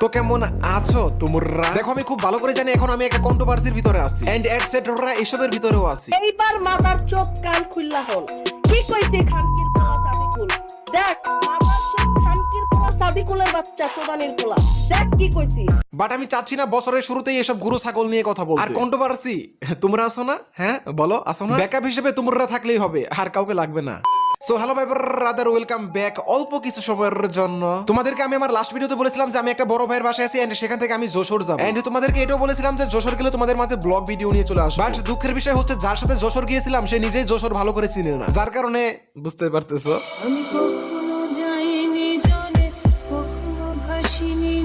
তো কেমন আছো তোমরা? দেখো আমি খুব ভালো করে জানি এখন আমি একটা কন্ট্রোভার্সির ভিতরে আছি। এন্ড এটসেট্রা এসবের ভিতরেও আছি। এইবার মাথার চোখ কান খুললা হল। কি কইছে খানকির পোলা সাদিকুল দেখ মাথার চোখ খানকির পোলা সাদিকুলের বাচ্চা চোদানির পোলা। দেখ কি কইছি। বাট আমি চাচ্ছি না বছরের শুরুতেই এসব গুরু ছাগল নিয়ে কথা বলতে। আর কন্ট্রোভার্সি তোমরা আসো না? হ্যাঁ বলো আসো না? ব্যাকআপ হিসেবে তোমরা থাকলেই হবে আর কাউকে লাগবে না। সো হ্যালো ভাই ব্রাদার ওয়েলকাম ব্যাক অল্প কিছু সময়ের জন্য তোমাদেরকে আমি আমার লাস্ট ভিডিওতে বলেছিলাম যে আমি একটা বড় ভাইয়ের বাসায় আছি এন্ড সেখান থেকে আমি যশোর যাব। এন্ড তোমাদেরকে এটাও বলেছিলাম যে যশোর গেলে তোমাদের মাঝে ব্লগ ভিডিও নিয়ে চলে আসবে। বাট দুঃখের বিষয় হচ্ছে যার সাথে যশোর গিয়েছিলাম, সে নিজেই যশোর ভালো করে চিনে না। যার কারণে বুঝতে পারতেছো? আমি কখনো যাইনি জলে, কখনো ভাসিনি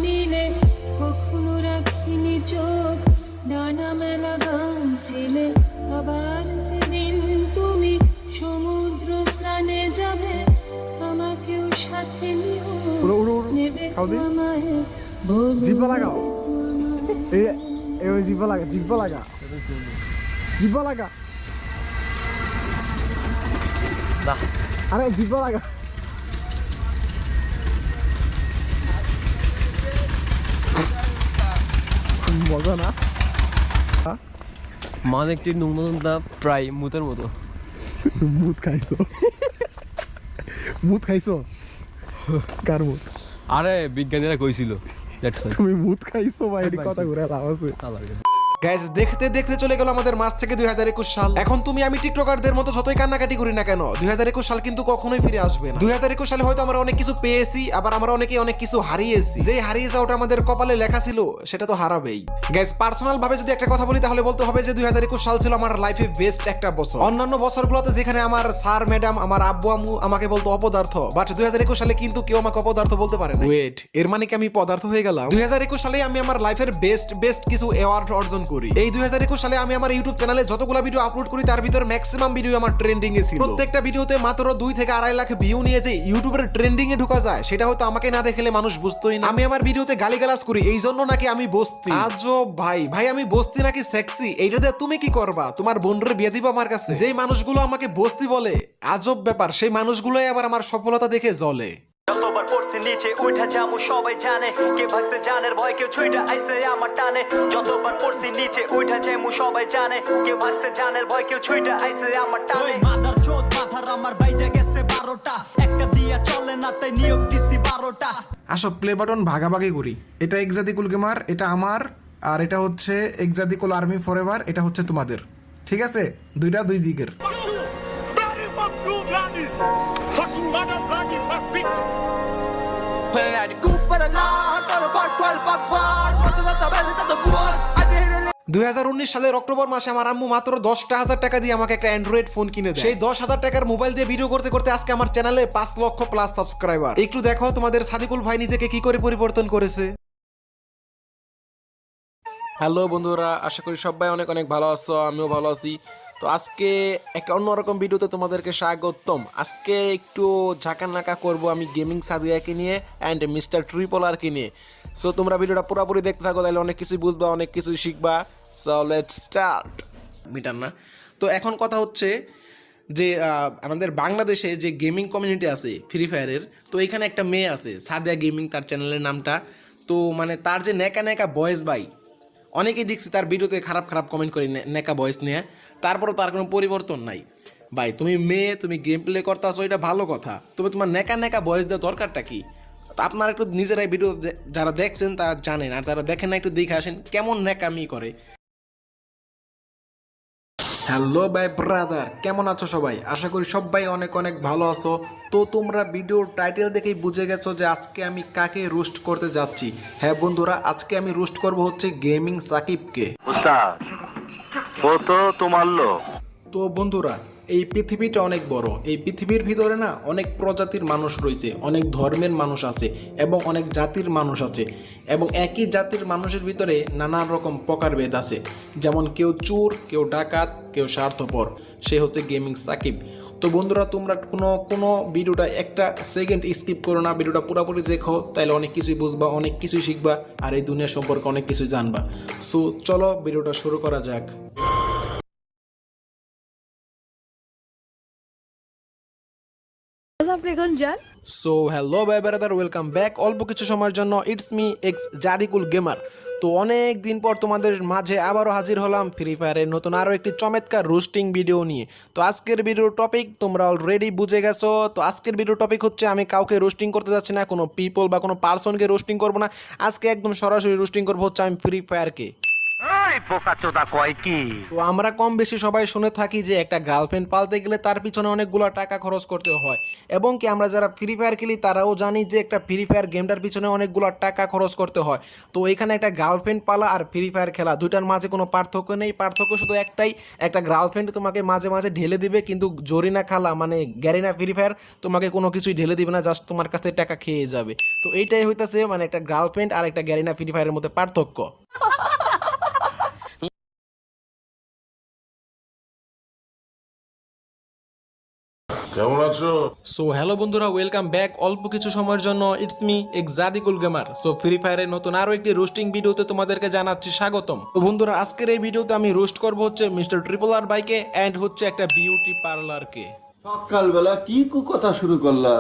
জিব্বা লাগাও। এই এই ওই জিব্বা লাগা জিব্বা লাগা। জিব্বা লাগা। আরে জিব্বা লাগা। মজা না? মান একটি নুনতা প্রায় মুতের মতো। মুদ খাইছো? মুদ খাইছো? কার মুদ আরে বিজ্ঞানীরা কইছিল দ্যাটস তুমি মুদ খাইছো ভাই কথা ঘুরে লাভ আছে গাইজ দেখতে দেখতে চলে গেল আমাদের মাস থেকে দুই হাজার একুশ সাল। এখন তুমি আমি টিকটকারদের মতো যতই কান্নাকাটি করি না কেন দুই হাজার একুশ সাল কিন্তু কখনোই ফিরে আসবে না। দুই হাজার একুশ সালে হয়তো আমরা অনেক কিছু পেয়েছি আবার আমরা অনেকে অনেক কিছু হারিয়েছি। যে হারিয়ে যাওয়াটা আমাদের কপালে লেখা ছিল সেটা তো হারাবেই। গাইজ পার্সোনাল ভাবে যদি একটা কথা বলি তাহলে বলতে হবে যে দুই হাজার একুশ সাল ছিল আমার লাইফে বেস্ট একটা বছর। অন্যান্য বছরগুলোতে যেখানে আমার স্যার ম্যাডাম আমার আব্বু আম্মু আমাকে বলতো অপদার্থ বাট দুই হাজার একুশ সালে কিন্তু কেউ আমাকে অপদার্থ বলতে পারে না ওয়েট এর মানে কি আমি পদার্থ হয়ে গেলাম? দুই হাজার একুশ সালে আমি আমার লাইফের বেস্ট বেস্ট কিছু অ্যাওয়ার্ড অর্জন করি। এই দুই সালে আমি আমার ইউটিউব চ্যানেলে যতগুলো ভিডিও আপলোড করি, তার ভিতর ম্যাক্সিমাম ভিডিও আমার ট্রেন্ডিং এ ছিল। প্রত্যেকটা ভিডিওতে মাত্র দুই থেকে আড়াই লাখ ভিউ নিয়ে যে ইউটিউবের ট্রেন্ডিং এ ঢোকা যায়, সেটা হয়তো আমাকে না দেখলে মানুষ বুঝতোই না। আমি আমার ভিডিওতে গালিগালাজ করি, এই জন্য নাকি আমি বস্তি। আজব ভাই ভাই আমি বস্তি নাকি সেক্সি এইটা দিয়ে তুমি কি করবা? তোমার বোনরে বিয়ে দিবা আমার কাছে। যেই মানুষগুলো আমাকে বস্তি বলে, আজব ব্যাপার, সেই মানুষগুলোই আবার আমার সফলতা দেখে জ্বলে। যতবার পড়ছি নিচে উঠা যাব সবাই জানে। কে ভাগছে জানের ভয় কেউ ছুইটা আইছে আমার টানে। যতবার পড়ছি নিচে উঠা যাব সবাই জানে। কে ভাগছে জানের ভয় কেউ ছুইটা আইছে আমার টানে। মাদার চোদ মাথার আমার বাইজে গেছে বারোটা। একটা দিয়া চলে না তাই নিয়োগ দিছি বারোটা। আসো প্লে বাটন ভাগাভাগি করি। এটা এক্সাদিকুল গেমার এটা আমার আর এটা হচ্ছে এক্সাদিকুল আর্মি ফর এভার এটা হচ্ছে তোমাদের। ঠিক আছে? দুইটা দুই দিকের। দুই সালের অক্টোবর মাসে আমার আম্মু মাত্র দশটা হাজার টাকা দিয়ে আমাকে একটা অ্যান্ড্রয়েড ফোন কিনে দেয়। সেই দশ হাজার টাকার মোবাইল দিয়ে ভিডিও করতে করতে আজকে আমার চ্যানেলে পাঁচ লক্ষ প্লাস সাবস্ক্রাইবার একটু দেখো তোমাদের সাদিকুল ভাই নিজেকে কি করে পরিবর্তন করেছে। হ্যালো বন্ধুরা আশা করি সবাই অনেক অনেক ভালো আছো আমিও ভালো আছি। তো আজকে একটা অন্যরকম ভিডিওতে তোমাদেরকে স্বাগতম। আজকে একটু ঝাঁকানাকা করব আমি গেমিং সাদিয়াকে নিয়ে অ্যান্ড মিস্টার ট্রিপলারকে নিয়ে। সো তোমরা ভিডিওটা পুরোপুরি দেখতে থাকো, তাহলে অনেক কিছুই বুঝবা, অনেক কিছুই শিখবা। সো লেট স্টার্ট মিটার না। তো এখন কথা হচ্ছে যে আমাদের বাংলাদেশে যে গেমিং কমিউনিটি আছে ফ্রি ফায়ারের তো এখানে একটা মেয়ে আছে, সাদিয়া গেমিং, তার চ্যানেলের নামটা। তো মানে তার যে নেকা নেকা বয়েস ভাই অনেকেই দেখছি তার ভিডিওতে খারাপ খারাপ কমেন্ট করে নেকা ভয়েস নিয়ে। তারপরও তার কোনো পরিবর্তন নাই। ভাই, তুমি মেয়ে, তুমি গেম প্লে করতেছো, এটা ভালো কথা। তবে তোমার নেকা নেকা বয়েস দেওয়া দরকারটা কি? আপনার একটু নিজেরাই ভিডিও যারা দেখছেন তারা জানেন, আর যারা দেখেন না একটু দেখে আসেন কেমন নেকামি করে। হ্যালো বাই ব্রাদার কেমন আছো সবাই? আশা করি সবাই অনেক অনেক ভালো আছো। তো তোমরা ভিডিওর টাইটেল দেখেই বুঝে গেছো যে আজকে আমি কাকে রোস্ট করতে যাচ্ছি। হ্যাঁ বন্ধুরা আজকে আমি রোস্ট করব হচ্ছে গেমিং সাকিবকে। তো তোমার লোক। তো বন্ধুরা এই পৃথিবীটা অনেক বড়। এই পৃথিবীর ভিতরে না অনেক প্রজাতির মানুষ রয়েছে, অনেক ধর্মের মানুষ আছে এবং অনেক জাতির মানুষ আছে এবং একই জাতির মানুষের ভিতরে নানান রকম প্রকারভেদ আছে। যেমন কেউ চোর, কেউ ডাকাত, কেউ স্বার্থপর, সে হচ্ছে গেমিং সাকিব। তো বন্ধুরা, তোমরা কোনো কোনো ভিডিওটা একটা সেকেন্ড স্কিপ করো না, ভিডিওটা পুরোপুরি দেখো তাহলে অনেক কিছুই বুঝবা, অনেক কিছুই শিখবা, আর এই দুনিয়া সম্পর্কে অনেক কিছু জানবা। সো চলো ভিডিওটা শুরু করা যাক। সো হ্যালো বাই ব্রাদার ওয়েলকাম ব্যাক অল্প কিছু সময়ের জন্য it's me X Jadikul gamer তো অনেক দিন পর তোমাদের মাঝে আবারও হাজির হলাম ফ্রি ফায়ারের নতুন আরও একটি চমৎকার রোস্টিং ভিডিও নিয়ে। তো আজকের ভিডিওর টপিক তোমরা অলরেডি বুঝে গেছো। তো আজকের ভিডিও টপিক হচ্ছে, আমি কাউকে রোস্টিং করতে যাচ্ছি না, কোনো পিপল বা কোনো পার্সনকে রোস্টিং করব না। আজকে একদম সরাসরি রোস্টিং করব হচ্ছে আমি ফ্রি ফায়ারকে তো আমরা কম বেশি সবাই শুনে থাকি যে একটা গার্লফ্রেন্ড পালতে গেলে তার পিছনে অনেকগুলো টাকা খরচ করতে হয়। এবং কি আমরা যারা ফ্রি ফায়ার খেলি, তারাও জানি যে একটা ফ্রি ফায়ার গেমটার পিছনে অনেকগুলো টাকা খরচ করতে হয়। তো এখানে একটা গার্লফ্রেন্ড পালা আর ফ্রি ফায়ার খেলা, দুইটার মাঝে কোনো পার্থক্য নেই। পার্থক্য শুধু একটাই, একটা গার্লফ্রেন্ড তোমাকে মাঝে মাঝে ঢেলে দিবে, কিন্তু জরিনা খালা মানে গ্যারিনা ফ্রি ফায়ার তোমাকে কোনো কিছুই ঢেলে দিবে না জাস্ট তোমার কাছে টাকা খেয়ে যাবে। তো এইটাই হইতাছে মানে একটা গার্লফ্রেন্ড আর একটা গ্যারিনা ফ্রি ফায়ারের মধ্যে পার্থক্য। কেমন আছো? সো হ্যালো বন্ধুরা ওয়েলকাম ব্যাক অল্প কিছু সময়ের জন্য it's me Xadikul gamer so free ফায়ারের নতুন আরও একটি রোস্টিং ভিডিওতে তোমাদেরকে জানাচ্ছি স্বাগতম। তো বন্ধুরা আজকের এই ভিডিওতে আমি রোস্ট করব হচ্ছে মিস্টার ট্রিপল আর বাইকে অ্যান্ড হচ্ছে একটা বিউটি পার্লারকে সকালবেলা কি কু কথা শুরু করলা?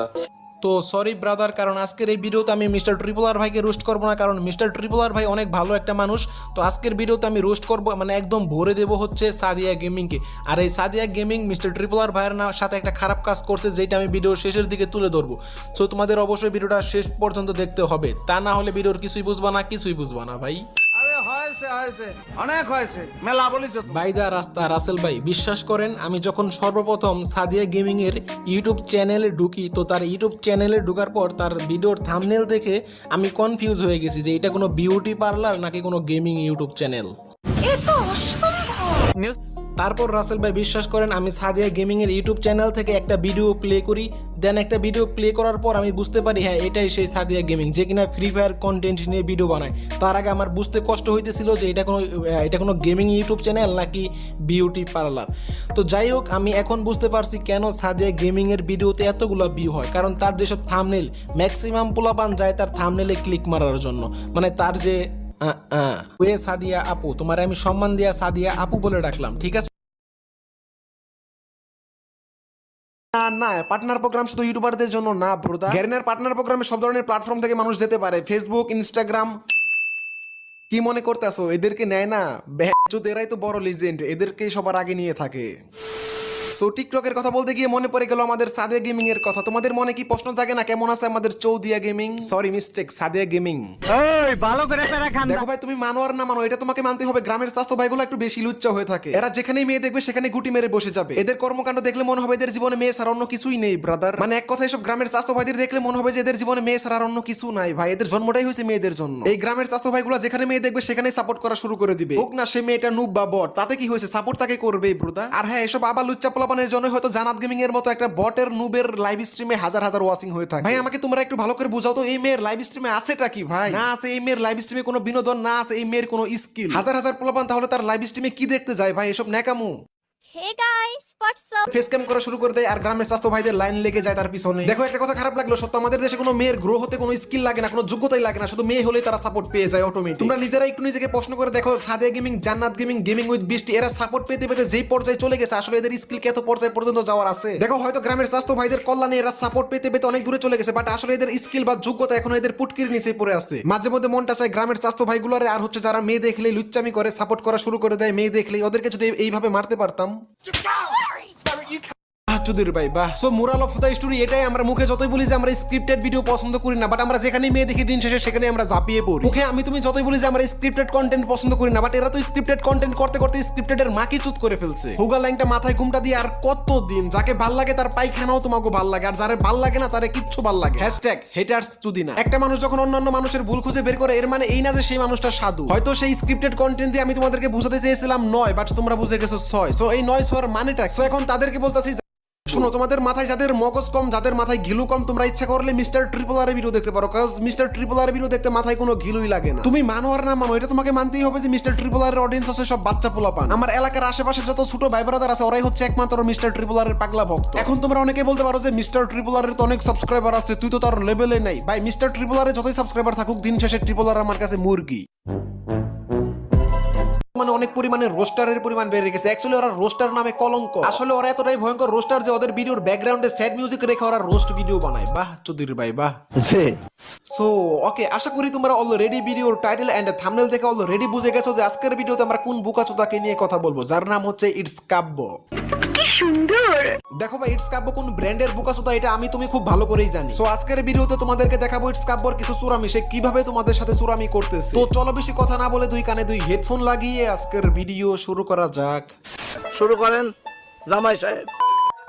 তো সরি ব্রাদার কারণ আজকের এই ভিডিওতে আমি মিস্টার ট্রিপল আর ভাইকে রোস্ট করব না, কারণ মিস্টার ট্রিপল আর ভাই অনেক ভালো একটা মানুষ। তো আজকের ভিডিওতে আমি রোস্ট করব মানে একদম ভরে দেবো হচ্ছে সাদিয়া গেমিংকে আর এই Sadia gaming mister triple R ভাইয়ের সাথে একটা খারাপ কাজ করছে, যেটা আমি ভিডিওর শেষের দিকে তুলে ধরবো। সো তোমাদের অবশ্যই ভিডিওটা শেষ পর্যন্ত দেখতে হবে। তা না হলে ভিডিওর কিছুই বুঝবা না, কিছুই বুঝবা না ভাই। অনেক হয়েছে। মেলা বলিছ বাইদা রাস্তা রাসেল ভাই বিশ্বাস করেন আমি যখন সর্বপ্রথম সাদিয়া গেমিং এর ইউটিউব চ্যানেলে ঢুকি তো তার ইউটিউব চ্যানেলে ঢোকার পর তার ভিডিওর থামনেল দেখে আমি কনফিউজ হয়ে গেছি যে এটা কোনো বিউটি পার্লার নাকি কোনো গেমিং ইউটিউব চ্যানেল তারপর রাসেল ভাই বিশ্বাস করেন, আমি সাদিয়া গেমিং এর ইউটিউব চ্যানেল থেকে একটা ভিডিও প্লে করি। দেন একটা ভিডিও প্লে করার পর আমি বুঝতে পারি হ্যাঁ এটাই সেই সাদিয়া গেমিং, যে কিনা ফ্রি ফায়ার কন্টেন্ট নিয়ে ভিডিও বানায়। তার আগে আমার বুঝতে কষ্ট হইতেছিল যে এটা কোনো এটা কোনো গেমিং ইউটিউব চ্যানেল নাকি বিউটি পার্লার তো যাই হোক, আমি এখন বুঝতে পারছি কেন সাদিয়া গেমিং এর ভিডিওতে এতগুলো ভিউ হয়। কারণ তার যেসব থামনেল ম্যাক্সিমাম পোলাপান যায় তার থামনেলে ক্লিক মারার জন্য। মানে তার যে সাদিয়া আপু, তোমার আমি সম্মান দিয়া সাদিয়া আপু বলে ডাকলাম, ঠিক আছে? না না পার্টনার প্রোগ্রাম শুধু জন্য না প্রোগ্রামে সব ধরনের প্ল্যাটফর্ম থেকে মানুষ যেতে পারে। ফেসবুক ইনস্টাগ্রাম কি মনে করতেছো? এদেরকে নেয় না? এরাই তো বড় লিজেন্ড এদেরকেই সবার আগে নিয়ে থাকে। সো টিকটকের কথা বলতে গিয়ে মনে পড়ে গেল আমাদের সাদিয়া গেমিং এর কথা। তোমাদের মনে কি প্রশ্ন জাগে না? কেমন আছে আমাদের চৌদিয়া gaming sorry mistake Sadia gaming ভালো করে দেখো ভাই তুমি মানো আর না মানো এটা তোমাকে মানতে হবে। গ্রামের স্বাস্থ্য ভাইগুলো একটু বেশি লুচ্চা হয়ে থাকে। এরা যেখানেই মেয়ে দেখবে সেখানে গুটি মেরে বসে যাবে। এদের কর্মকাণ্ড দেখলে মনে হবে এদের জীবনে মেয়ে ছাড়া অন্য কিছুই নেই ব্রাদার মানে এক কথা এসব গ্রামের স্বাস্থ্য ভাইদের দেখলে মনে হবে যে এদের জীবনে মেয়ে ছাড়া অন্য কিছু নাই ভাই। এদের জন্মটাই হয়েছে মেয়েদের জন্য। এই গ্রামের স্বাস্থ্য ভাইগুলো যেখানে মেয়ে দেখবে সেখানেই সাপোর্ট করা শুরু করে দিবে। হোক না সে মেয়েটা নুব বা বট তাতে কি হয়েছে? সাপোর্ট তাকে করবে ব্রুদা আর হ্যাঁ এসব আবার লুচ্চা পোলাপানের জন্য হয়তো জানাত গেমিং এর মতো একটা বটের নুবের লাইভ স্ট্রিমে হাজার হাজার ওয়াচিং হয়ে থাকে। ভাই আমাকে তোমরা একটু ভালো করে বুঝাও তো এই মেয়ের লাইভ স্ট্রিমে আছেটা কি ভাই? না আছে এই মেয়ের লাইভ স্ট্রিমে কোনো বিনোদন না আছে এই মেয়ের কোনো স্কিল হাজার হাজার পোলাপান তাহলে তার লাইভ স্ট্রিমে কি দেখতে যায় ভাই এসব ন্যাকামু? সাপোর্ট পেয়ে যায় তোমরা একটু নিজেকে গেমিং জান্নাত গেমিং গেমিং উইথ বৃষ্টি পেতে যেই পর্যায়ে চলে গেছে, আসলে এদের স্কিল পর্যন্ত যাওয়ার দেখো, হয়তো গ্রামের স্বাস্থ্য ভাইদের কল্যাণে এরা সাপোর্ট পেতে পেতে অনেক দূরে চলে গেছে বাট আসলে এদের স্কিল বা যোগ্যতা এখনও এদের পুটকির নিচে পড়ে আছে। মাঝে মধ্যে মনটা চায় গ্রামের স্বাস্থ্য আর হচ্ছে যারা মেয়ে দেখলেই লুচ্চামি করে সাপোর্ট করা শুরু করে দেয়, মেয়ে দেখলেই। ওদেরকে যদি এইভাবে মারতে পারতাম Just go! চুদির ভাই, বাহ। So moral of the story এটাই, আমরা মুখে যতই বলি যে আমরা স্ক্রিপ্টেড ভিডিও পছন্দ করি না বাট আমরা যেখানে মেয়ে দেখি দিন শেষে সেখানে আমরা ঝাঁপিয়ে পড়ি। মুখে আমি তুমি যতই বলি যে আমরা স্ক্রিপ্টেড কন্টেন্ট পছন্দ করি না বাট এরা তো স্ক্রিপ্টেড কন্টেন্ট করতে করতে স্ক্রিপ্টেড এর মাকে চুত করে ফেলছে। হুগা লাইনটা মাথায় ঘুমটা দিয়ে আর কত দিন যাকে ভালো লাগে তার পায়খানাও তোমাকে ভালো লাগে, আর যারে ভালো লাগে না তারে কিচ্ছু ভালো লাগে হ্যাশট্যাগ হেটার্স চুদিনা একটা মানুষ যখন অন্যান্য মানুষের ভুল খুঁজে বের করে, এর মানে এই না যে সেই মানুষটা সাধু। হয়তো সেই স্ক্রিপ্টেড কন্টেন্ট দিয়ে আমি তোমাদেরকে বুঝাতে চেয়েছিলাম নয় বাট তোমরা বুঝে গেছো ছয়। সো এই নয় ছয়ের মানেটা সো এখন তাদেরকে বলতেছি শোনো, তোমাদের মাথায় যাদের মগজ কম, যাদের মাথায় ঘিলু কম, তোমরা ইচ্ছা করলে মিস্টার ট্রিপল আর ভিডিও দেখতে পারো, কারণ মিস্টার ট্রিপল আর ভিডিও দেখতে মাথায় কোনো ঘিলুই লাগে না। তুমি মানো আর না মানো, এটা তোমাকে মানতেই হবে যে মিস্টার ট্রিপল আর অডিয়েন্স আছে সব বাচ্চা পোলা পান আমার এলাকার আশেপাশে যত ছোট ভাই ব্রাদার আছে, ওরাই হচ্ছে একমাত্র মিস্টার ট্রিপল আর পাগলা ভক্ত। এখন তোমরা অনেকে বলতে পারো যে মিস্টার ট্রিপল আর তো অনেক সাবস্ক্রাইবার আছে, তুই তো তার লেভেলে নাই। ভাই, মিস্টার ট্রিপল আর যতই সাবস্ক্রাইবার থাকুক, দিন শেষে ট্রিপল আর আমার কাছে মুরগি। মানে অনেক পরিমাণে রোস্টারের পরিমাণ বেড়ে গেছে। অ্যাকচুয়ালি ওরা রোস্টার নামে কলঙ্ক। আসলে ওরা এতটাই ভয়ঙ্কর রোস্টার যে ওদের ভিডিওর ব্যাকগ্রাউন্ডে স্যাড মিউজিক রেখে ওরা রোস্ট ভিডিও বানায়। বাহ চৌধুরী ভাই বাহ। সো ওকে আশা করি তোমরা অলরেডি ভিডিওর টাইটেল এন্ড থাম্বনেল দেখে অলরেডি বুঝে গেছো যে আজকের ভিডিওতে আমরা কোন বুকাচোদাকে নিয়ে কথা বলব যার নাম হচ্ছে ইটস কাব্য দেখো ভাই ইটস কাব্য কোন ব্র্যান্ডের এটা আমি তুমি খুব ভালো করেই জানি। সো আজকের ভিডিওতে তোমাদেরকে দেখাবো ইটস কাব্যর কিছু চুরামি সে কীভাবে তোমাদের সাথে চুরামি করতেছে। তো চলো বেশি কথা না বলে দুই কানে দুই হেডফোন লাগিয়ে আজকের ভিডিও শুরু করা যাক। শুরু করেন জামাই সাহেব।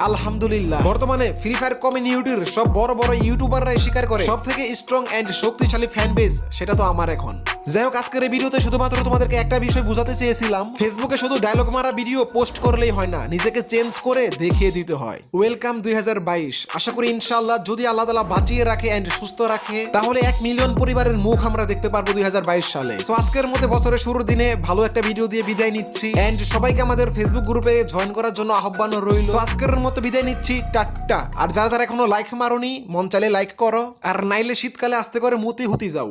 আলহামদুলিল্লাহ। বর্তমানে ফ্রি ফায়ার কমিউনিটির সব বড় বড় ইউটিউবাররাই স্বীকার করে সব থেকে স্ট্রং এন্ড শক্তিশালী ফ্যান বেস সেটা তো আমার এখন। যাই হোক, আজকের এই ভিডিওতে শুধুমাত্র তোমাদেরকে একটা বিষয় বোঝাতে চেয়েছিলাম। ফেসবুকে শুধু ডায়লগ মারা ভিডিও পোস্ট করলেই হয় না, নিজেকে চেঞ্জ করে দেখিয়ে দিতে হয়। ওয়েলকাম দুই হাজার বাইশ। আশা করি ইনশাল্লাহ যদি আল্লাহ তালা বাঁচিয়ে রাখে এন্ড সুস্থ রাখে, তাহলে এক মিলিয়ন পরিবারের মুখ আমরা দেখতে পারব দুই হাজার বাইশ সালে। সো আজকের মধ্যে বছরের শুরুর দিনে ভালো একটা ভিডিও দিয়ে বিদায় নিচ্ছি। এন্ড সবাইকে আমাদের ফেসবুক গ্রুপে জয়েন করার জন্য আহ্বান রইল। সো আজকের মতো বিদায় নিচ্ছি টাট্টা আর যারা যারা এখনও লাইক মারোনি, মন চাইলে লাইক করো। আর নাইলে শীতকালে আস্তে করে মুতি হুতি যাও।